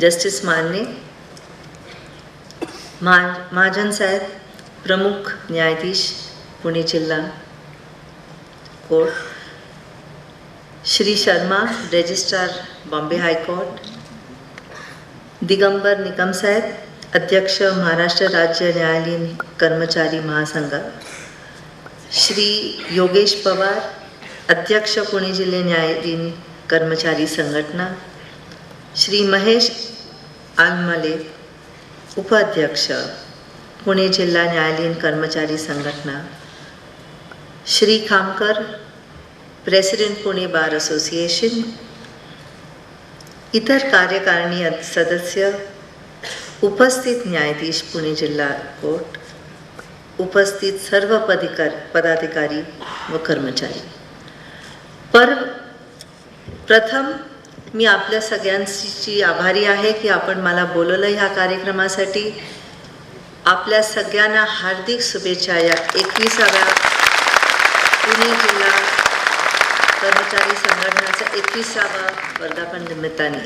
Justice मानने मा महाजन साहेब प्रमुख न्यायाधीश पुणे जिल्हा court Shri Sharma registrar Bombay high court Digambar Nikam साहेब अध्यक्ष महाराष्ट्र राज्य न्यायालयीन कर्मचारी महासंघ श्री योगेश पवार अध्यक्ष पुणे जिल्हे न्यायालयीन कर्मचारी संघटना श्री महेश आलमले उपाध्यक्ष पुणे जिल्हा न्यायालयीन कर्मचारी संघटना. Shri Khamkar president Pune bar association. इतर कार्यकारिणी सदस्य उपस्थित न्यायाधीश पुणे जिल्हा कोर्ट. उपस्थित सर्व पदिकार पदाधिकारी व कर्मचारी. पर प्रथम मी आपल्या सगळ्यांची आभारी आहे की आपण मला बोलवलं ह्या कार्यक्रमासाठी. आपल्या सगळ्यांना हार्दिक शुभेच्छा या एकविसाव्या पुणे जिल्हा कर्मचारी संघटनाचा एकविसावा वर्धापन निमित्ताने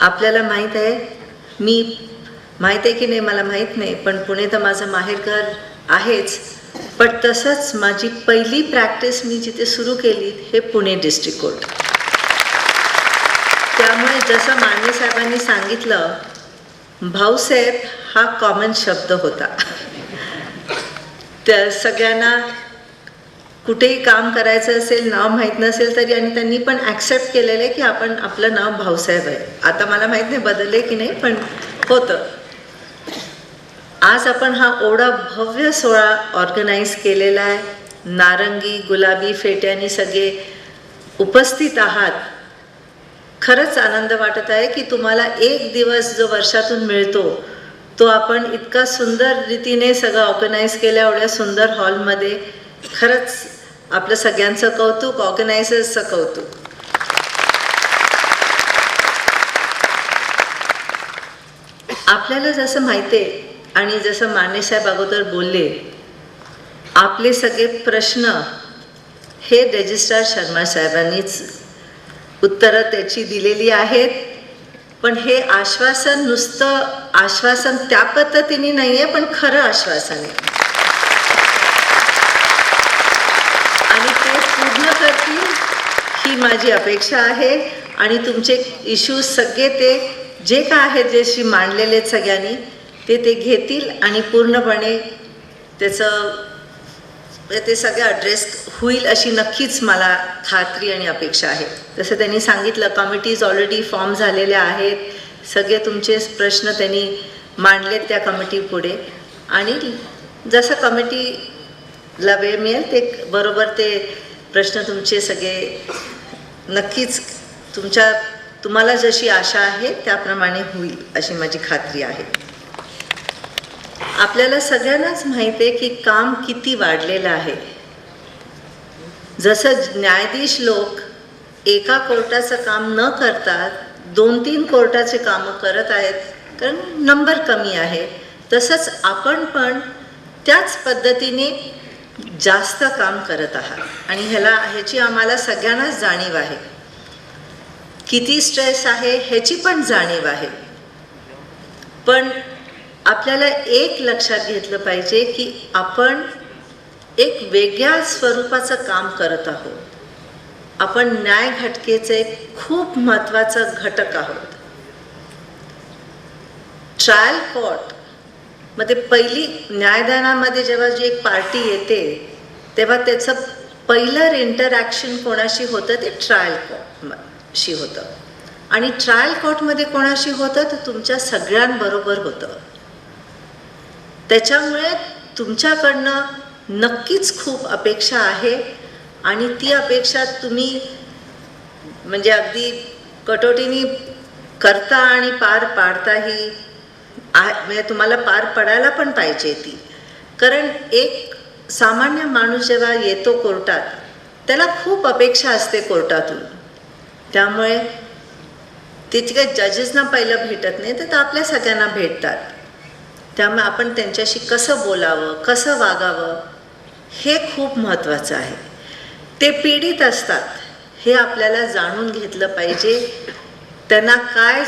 आपल्याला माहीत आहे मी माहीत आहे की नाही मला माहीत नाही पण पुणे तर माझं माहेरघर आहेच. पण तसंच माझी पहिली प्रॅक्टिस मी जिथे सुरू केली हे पुणे डिस्ट्रिक्ट कोर्ट त्यामुळे जसं माने साहेबांनी सांगितलं भाऊसाहेब हा कॉमन शब्द होता. त्या सगळ्यांना कुठेही काम करायचं असेल नाव माहीत नसेल तरी आणि त्यांनी पण ॲक्सेप्ट केलेलं आहे की आपण आपलं नाव भाऊसाहेब आहे. आता मला माहीत नाही बदलले की नाही पण होतं. आज आपण हा ओढा भव्य सोहळा ऑर्गनाईज केलेला आहे. नारंगी गुलाबी फेट्याने सगळे उपस्थित आहात. खरंच आनंद वाटत आहे की तुम्हाला एक दिवस जो वर्षातून मिळतो तो आपण इतका सुंदर रीतीने सगळं ऑर्गनाईज केल्या एवढ्या सुंदर हॉलमध्ये. खरंच आपलं सगळ्यांचं कौतुक ऑर्गनायझर्सचं कौतुक. आपल्याला जसं माहिती आहे आणि जसं मानेसाहेब अगोदर बोलले आपले सगळे प्रश्न हे रजिस्ट्रार शर्मा साहेबांनीच उत्तरं त्याची दिलेली आहेत. पण हे आश्वासन नुसतं आश्वासन त्या पद्धतीने नाही आहे पण खरं आश्वासन आहे. आणि ते पूर्ण करतील ही माझी अपेक्षा आहे. आणि तुमचे इश्यूज सगळे ते जे काय आहेत जे मांडलेले आहेत सगळ्यांनी ते ते घेतील आणि पूर्णपणे त्याचं ते सगळे ॲड्रेस होईल अशी नक्कीच मला खात्री आणि अपेक्षा आहे. जसं त्यांनी सांगितलं कमिटीज ऑलरेडी फॉर्म झालेल्या आहेत. सगळे तुमचे प्रश्न त्यांनी मांडलेत त्या कमिटी पुढे. आणि जसं कमिटीला वेळ मिळेल ते बरोबर ते प्रश्न तुमचे सगळे नक्कीच तुमच्या तुम्हाला जशी आशा आहे त्याप्रमाणे होईल अशी माझी खात्री आहे. आपल्याला सगळ्यांनाच माहिती आहे की काम किती वाढलेलं आहे. जसं न्यायाधीश लोक एका कोर्टाचं काम न करता दोन तीन कोर्टाचे कामं करत आहेत कारण नंबर कमी आहे तसंच आपण पण त्याच पद्धतीने जास्त काम करत आहात. आणि ह्याला ह्याची आम्हाला सगळ्यांनाच जाणीव आहे. किती स्ट्रेस आहे ह्याची पण जाणीव आहे. पण आपल्याला एक लक्षात घेतलं पाहिजे की आपण एक वेगळ्या स्वरूपाचं काम करत आहोत. आपण न्याय घटकेचं एक खूप महत्त्वाचं घटक आहोत. ट्रायल कोर्टमध्ये पहिली न्यायदानामध्ये जेव्हा जी एक पार्टी येते तेव्हा त्याचं पहिलं इंटरॅक्शन कोणाशी होतं? ते ट्रायल कोर्टशी होतं. आणि ट्रायल कोर्टमध्ये कोणाशी होतं? तर तुमच्या सगळ्यांबरोबर होतं. त्याच्यामुळे तुमच्याकडनं नक्कीच खूप अपेक्षा आहे आणि ती अपेक्षा तुम्ही म्हणजे अगदी कटोटीने करता आणि पार पाडताही आहे म्हणजे तुम्हाला पार पडायला पण पाहिजे ती. कारण एक सामान्य माणूस जेव्हा येतो कोर्टात त्याला खूप अपेक्षा असते कोर्टातून. त्यामुळे तिथे जजेसना पहिलं भेटत नाही तर आपल्या सगळ्यांना भेटतात. त्यामुळे आपण त्यांच्याशी कसं बोलावं कसं वागावं हे खूप महत्त्वाचं आहे. ते पीडित असतात हे आपल्याला जाणून घेतलं पाहिजे. त्यांना काय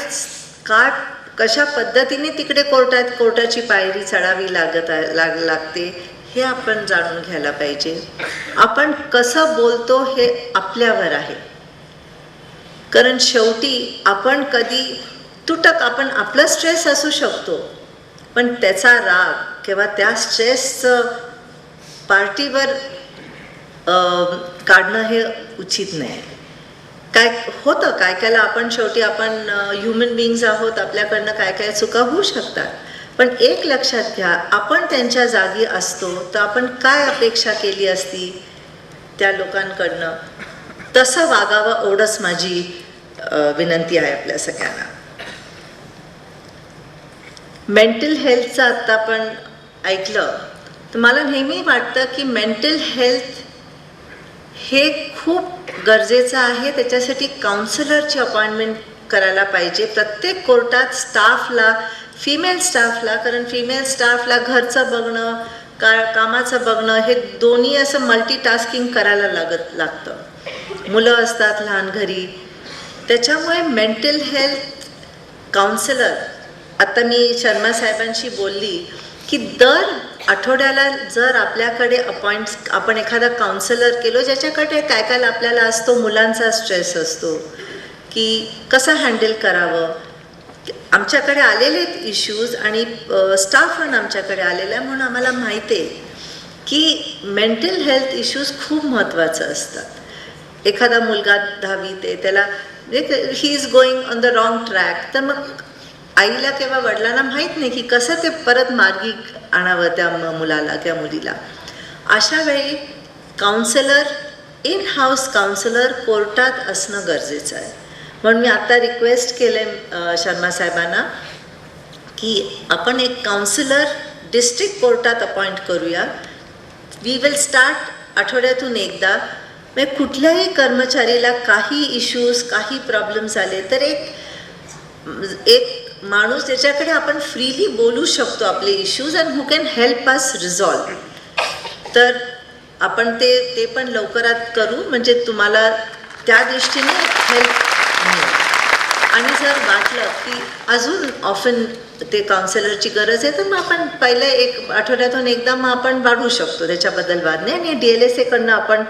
काय कशा पद्धतीने तिकडे कोर्टात कोर्टाची पायरी चढावी लागत लाग लागते हे आपण जाणून घ्यायला पाहिजे. आपण कसं बोलतो हे आपल्यावर आहे. कारण शेवटी आपण कधी तुटक आपण आपलं स्ट्रेस असू शकतो. पण त्याचा राग किंवा त्या स्ट्रेसचं पार्टीवर काढणं हे उचित नाही. काय होतं काय कायला आपण शेवटी आपण ह्युमन बिईंग्स आहोत आपल्याकडनं काय काय चुका होऊ शकतात. पण एक लक्षात घ्या आपण त्यांच्या जागी असतो तर आपण काय अपेक्षा केली असती त्या लोकांकडनं? तसं वागावं एवढंच माझी विनंती आहे आपल्या सगळ्यांना. मेंटल हेल्थचं आत्ता आपण ऐकलं तर मला नेहमी वाटतं की मेंटल हेल्थ हे खूप गरजेचं आहे. त्याच्यासाठी काउन्सिलरची अपॉइंटमेंट करायला पाहिजे. प्रत्येक कोर्टात स्टाफला फिमेल स्टाफला कारण फिमेल स्टाफला घरचं बघणं का कामाचं बघणं हे दोन्ही असं मल्टीटास्किंग करायला लागत लागतं. मुलं असतात लहान घरी. त्याच्यामुळे मेंटल हेल्थ काउन्सिलर आता मी शर्मा साहेबांशी बोलली की दर आठवड्याला जर आपल्याकडे अपॉइंट आपण एखादा काउन्सिलर केलो ज्याच्याकडे काय काय आपल्याला असतो मुलांचा स्ट्रेस असतो की कसं हँडल करावं? आमच्याकडे आलेले इश्यूज आणि स्टाफ पण आमच्याकडे आलेला आहे म्हणून आम्हाला माहिती आहे की मेंटल हेल्थ इश्यूज खूप महत्त्वाचं असतात. एखादा मुलगा दहावीत आहे त्याला he is going on the wrong track तर मग आईला किंवा वडिलांना माहीत नाही की कसं ते परत मार्गी आणावं त्या मुलाला किंवा मुलीला. अशा वेळी काउन्सिलर इन हाऊस काउन्सिलर कोर्टात असणं गरजेचं आहे. म्हणून मी आता रिक्वेस्ट केले शर्मा साहेबांना की आपण एक काउन्सिलर डिस्ट्रिक्ट कोर्टात अपॉइंट करूया. वी विल स्टार्ट आठवड्यातून एकदा. म्हणजे कुठल्याही कर्मचारीला काही इश्यूज काही प्रॉब्लेम्स आले तर एक एक माणूस ज्याच्याकडे आपण फ्रीली बोलू शकतो आपले issues and who can help us resolve तर आपण ते ते पण लवकरात करू. म्हणजे तुम्हाला त्या दृष्टीने हेल्प आणि जर वाटलं की अजून ऑफन ते काउन्सिलरची गरज आहे तर मग आपण पहिले एक आठवड्यातून एकदा मग आपण वाढवू शकतो त्याच्याबद्दल वाद नाही आणि डी एल एस एकडनं आपण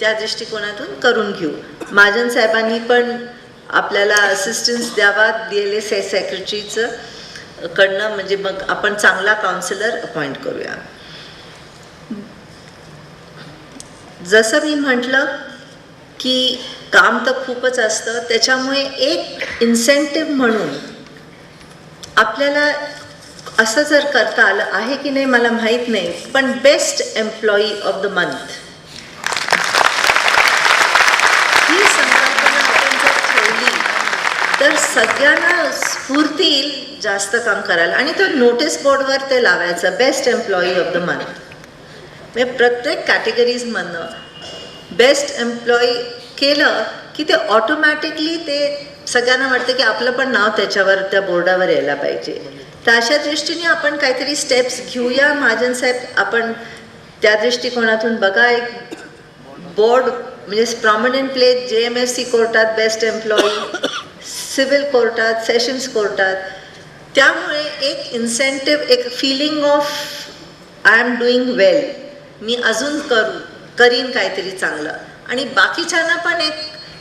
त्या दृष्टिकोनातून करून घेऊ. महाजन साहेबांनी पण आपल्याला असिस्टन्स द्यावा डी एल एस आय सेक्रेटरीचं कडनं म्हणजे मग आपण चांगला काउन्सिलर अपॉइंट करूया. जसं मी म्हटलं की काम तर खूपच असतं त्याच्यामुळे एक इन्सेंटिव्ह म्हणून आपल्याला असं जर करता आलं आहे की नाही मला माहीत नाही पण best employee of the month ही संकल्पना आपण जर ठेवली तर सगळ्यांना स्फूर्ती येईल जास्त काम करायला आणि तो नोटीस बोर्डवर ते लावायचं best employee of the month म्हणजे प्रत्येक कॅटेगरीजमधनं बेस्ट एम्प्लॉई केलं की ते ऑटोमॅटिकली ते सगळ्यांना वाटतं की आपलं पण नाव त्याच्यावर त्या बोर्डावर यायला पाहिजे. तर अशा दृष्टीने आपण काहीतरी स्टेप्स घेऊया. महाजन साहेब आपण त्या दृष्टिकोनातून बघा. एक बोर्ड म्हणजे prominent place J M F C कोर्टात बेस्ट एम्प्लॉई सिव्हिल कोर्टात सेशन्स कोर्टात. त्यामुळे एक इन्सेंटिव्ह एक feeling of I am doing well मी अजून करू करीन काहीतरी चांगलं. आणि बाकीच्यांना पण एक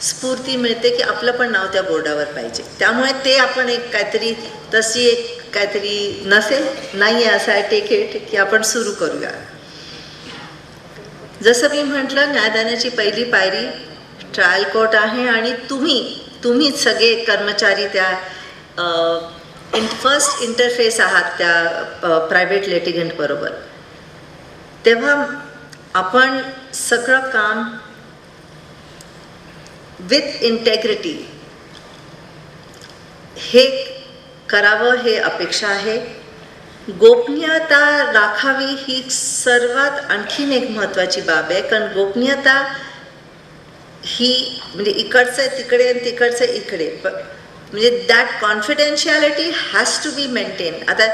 स्फूर्ती मिळते की आपलं पण नाव त्या बोर्डावर पाहिजे. त्यामुळे ते आपण एक काहीतरी तशी एक काहीतरी नसेल नाही आहे असं आहे टेक इट की आपण सुरू करूया. जसं मी म्हटलं न्यायदानाची पहिली पायरी ट्रायल कोर्ट आहे आणि तुम्ही तुम्ही सगळे कर्मचारी त्या इन फर्स्ट इंटरफेस आहात त्या प्रायव्हेट लेटिगंट बरोबर. तेव्हा आपण सगळं काम विथ इंटेग्रिटी हे करावं हे अपेक्षा आहे. गोपनीयता राखावी ही सर्वात आणखीन एक महत्त्वाची बाब आहे. कारण गोपनीयता ही म्हणजे इकडचं आहे तिकडे आणि तिकडचं इकडे. प म्हणजे that confidentiality has to be maintain आता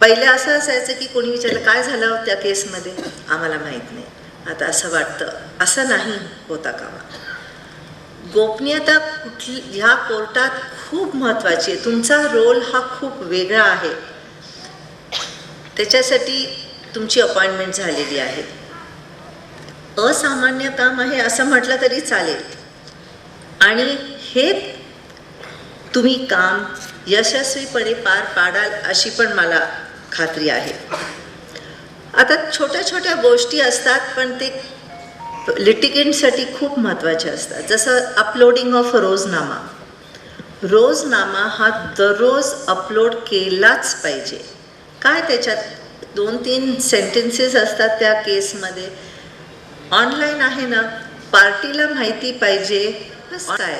पहिले असं असायचं की कोणी विचारलं काय झालं त्या केसमध्ये? आम्हाला माहीत नाही. आता असं वाटतं. असं नाही होता कामा. गोपनीयता कुठली ह्या कोर्टात खूप महत्त्वाची आहे. तुमचा रोल हा खूप वेगळा आहे. त्याच्यासाठी तुमची अपॉइंटमेंट झालेली आहे. असामान्य काम आहे असं म्हटलं तरी चालेल. आणि हे तुम्ही काम यशस्वीपणे पार पाडाल अशी पण मला खात्री आहे. आता छोट्या छोट्या गोष्टी असतात पण ते लिटिकेंटसाठी खूप महत्त्वाचे असतात. जसं अपलोडिंग ऑफ रोजनामा. रोजनामा हा दररोज अपलोड केलाच पाहिजे. काय त्याच्यात दोन तीन सेंटेन्सेस असतात त्या केसमध्ये ऑनलाईन आहे ना पार्टीला माहिती पाहिजे. काय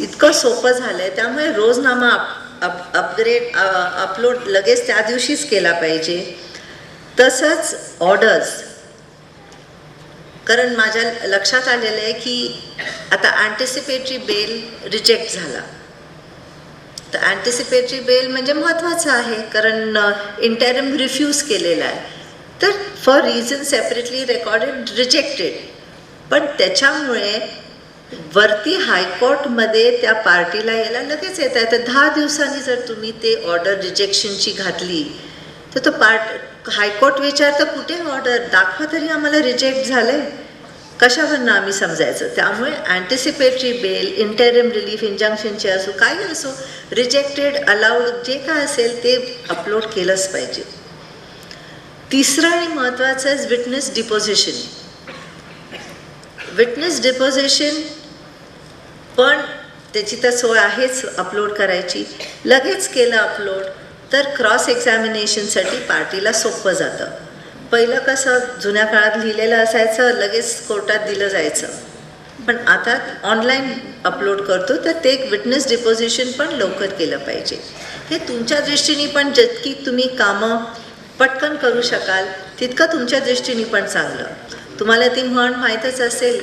इतकं सोपं झालंय. त्यामुळे रोजनामा अप अप अपग्रेड अपलोड लगेच त्या दिवशीच केला पाहिजे. तसंच ऑर्डर्स कारण माझ्या लक्षात आलेलं आहे की आता अँटिसिपेटरी बेल रिजेक्ट झाला. तर अँटिसिपेटरी बेल म्हणजे महत्त्वाचं आहे. कारण इंटरम रिफ्यूज केलेला आहे. तर for reason separately recorded rejected पण त्याच्यामुळे वरती हायकोर्टमध्ये त्या पार्टीला यायला लगेच येत आहे. तर दहा दिवसांनी जर तुम्ही ते ऑर्डर रिजेक्शनची घातली तर तो पार्ट हायकोर्ट विचारतं कुठे ऑर्डर दाखवा तरी आम्हाला रिजेक्ट झालं कशावरनं आम्ही समजायचं? त्यामुळे अँटिसिपेटरी बेल इंटरम रिलीफ इंजंक्शनचे असो काही असो रिजेक्टेड अलाउड जे काय असेल ते अपलोड केलंच पाहिजे. तिसरं आणि महत्त्वाचं आहे विटनेस डिपॉझिशन विटनेस डिपॉझिशन पण त्याची तर सोय आहेच अपलोड करायची. लगेच केलं अपलोड तर क्रॉस एक्झामिनेशनसाठी पार्टीला सोपं जातं. पहिलं कसं जुन्या काळात लिहिलेलं असायचं लगेच कोर्टात दिलं जायचं. पण आता ऑनलाईन अपलोड करतो तर ते एक विटनेस डिपॉझिशन पण लवकर केलं पाहिजे. हे तुमच्या दृष्टीने पण जितकी तुम्ही कामं पटकन करू शकाल. तितकं तुमच्या दृष्टीने पण चांगलं. तुम्हाला ती म्हण माहीतच असेल.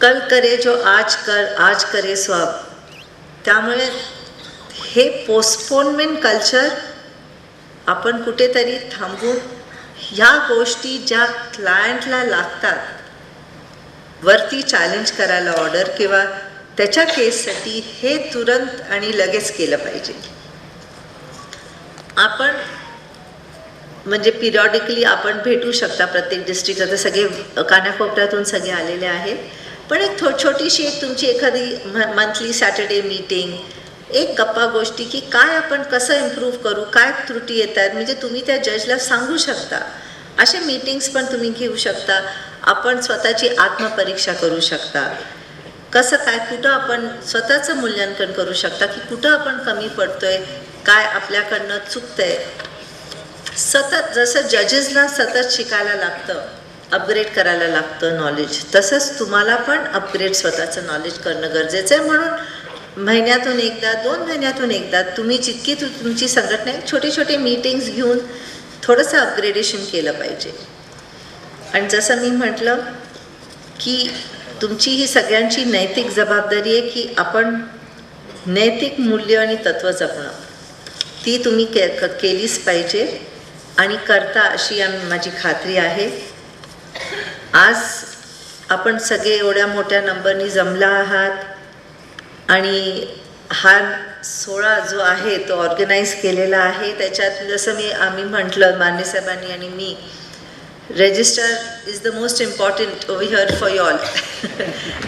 कल करे जो आज कर आज करे स्वाब त्यामुळे हे पोस्टपोनमेंट कल्चर आपण कुठेतरी थांबून ह्या गोष्टी ज्या क्लायंटला लागतात वरती चॅलेंज करायला ऑर्डर किंवा त्याच्या केससाठी हे तुरंत आणि लगेच केलं पाहिजे. आपण म्हणजे पिरियॉडिकली आपण भेटू शकता प्रत्येक डिस्ट्रिक्ट आता सगळे कानाकोपऱ्यातून सगळे आलेले आहेत. पण एक थो छोटीशी एक तुमची एखादी मंथली सॅटर्डे मीटिंग एक गप्पा गोष्टी की काय आपण कसं इम्प्रूव्ह करू काय त्रुटी येत आहेत म्हणजे तुम्ही त्या जजला सांगू शकता. असे मीटिंग्स पण तुम्ही घेऊ शकता. आपण स्वतःची आत्मपरीक्षा करू शकता. कसं काय कुठं आपण स्वतःचं मूल्यांकन करू शकता की कुठं आपण कमी पडतोय काय आपल्याकडनं चुकतंय. सतत जसं जजेसला सतत शिकायला लागतं अपग्रेड करायला लागतं नॉलेज तसंच तुम्हाला पण अपग्रेड स्वतःचं नॉलेज करणं गरजेचं आहे. म्हणून महिन्यातून एकदा दोन महिन्यातून एकदा तुम्ही जितकी तु तुमची संघटना आहे छोटे छोटे मीटिंग्स घेऊन थोडंसं अपग्रेडेशन केलं पाहिजे. आणि जसं मी म्हटलं की तुमची ही सगळ्यांची नैतिक जबाबदारी आहे की आपण नैतिक मूल्य आणि तत्त्व जपणं. ती तुम्ही के क केलीच पाहिजे. आणि करता अशी माझी खात्री आहे. आज आपण सगळे एवढ्या मोठ्या नंबरनी जमला आहात. आणि हा सोहळा जो आहे तो ऑर्गनाईज केलेला आहे. त्याच्यात जसं मी आम्ही म्हटलं मान्यसाहेबांनी आणि मी register is the most important over here for y'all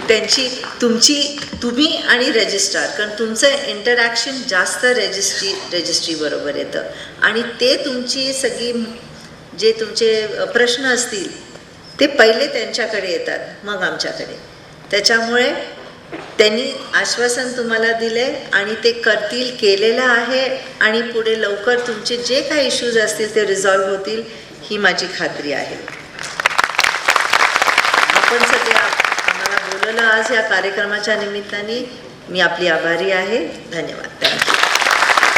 त्यांची तुमची तुम्ही आणि रजिस्ट्रार कारण तुमचं इंटरॅक्शन जास्त रजिस्ट्री रजिस्ट्रीबरोबर येतं. आणि ते तुमची सगळी जे तुमचे प्रश्न असतील ते पहिले त्यांच्याकडे येतात मग आमच्याकडे. त्याच्यामुळे त्यांनी आश्वासन तुम्हाला दिले आणि ते करतील केलेलं आहे आणि पुढे लवकर तुमचे जे काही इश्यूज असतील ते रिझॉल्व्ह होतील. ही माझी खात्री आहे. आपण सगळे आम्हाला बोललं आज या कार्यक्रमाच्या निमित्ताने. मी आपली आभारी आहे. धन्यवाद. थँक्यू